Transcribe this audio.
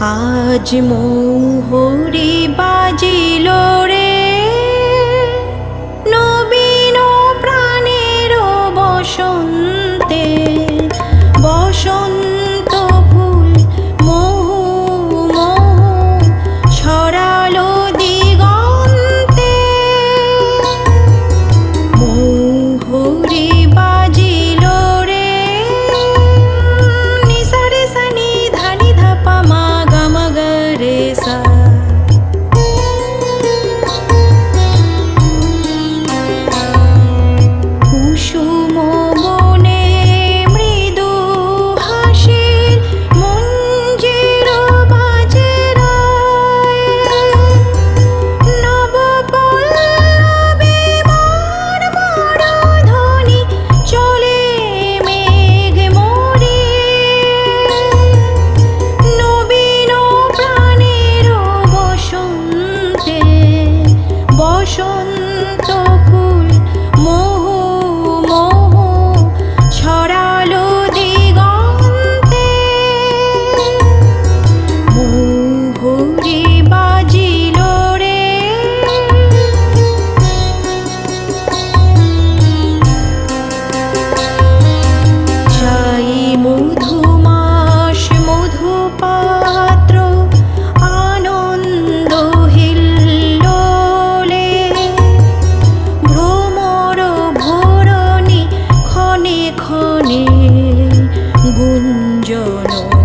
আজ মোহরি বাজিল sure know